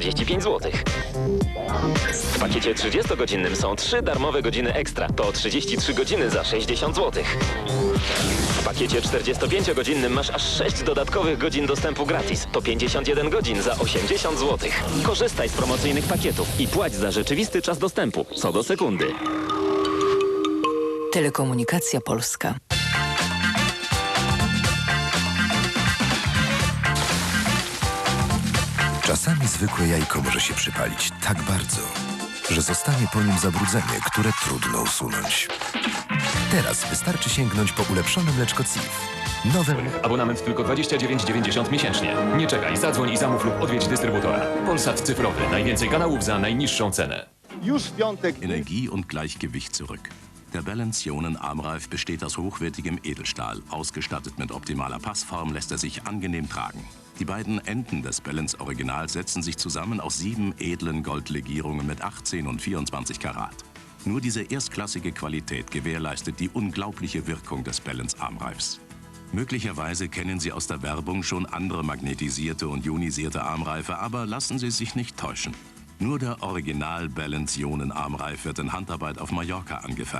35 zł. W pakiecie 30-godzinnym są 3 darmowe godziny ekstra. To 33 godziny za 60 zł. W pakiecie 45-godzinnym masz aż 6 dodatkowych godzin dostępu gratis. To 51 godzin za 80 zł. Korzystaj z promocyjnych pakietów i płać za rzeczywisty czas dostępu. Co do sekundy. Telekomunikacja Polska. Czasami zwykłe jajko może się przypalić tak bardzo, że zostanie po nim zabrudzenie, które trudno usunąć. Teraz wystarczy sięgnąć po ulepszone mleczko CIF. Nowe Abonament tylko 29,90 miesięcznie. Nie czekaj, zadzwoń i zamów lub odwiedź dystrybutora. Polsat cyfrowy. Najwięcej kanałów za najniższą cenę. Już w piątek Energie und Gleichgewicht zurück. Der Balance Ionen Armreif besteht aus hochwertigem Edelstahl. Ausgestattet mit optimaler Passform lässt er sich angenehm tragen. Die beiden Enden des Balance Originals setzen sich zusammen aus sieben edlen Goldlegierungen mit 18 und 24 Karat. Nur diese erstklassige Qualität gewährleistet die unglaubliche Wirkung des Balance Armreifs. Möglicherweise kennen Sie aus der Werbung schon andere magnetisierte und ionisierte Armreife, aber lassen Sie sich nicht täuschen. Nur der Original Balance Ionen Armreif wird in Handarbeit auf Mallorca angefertigt.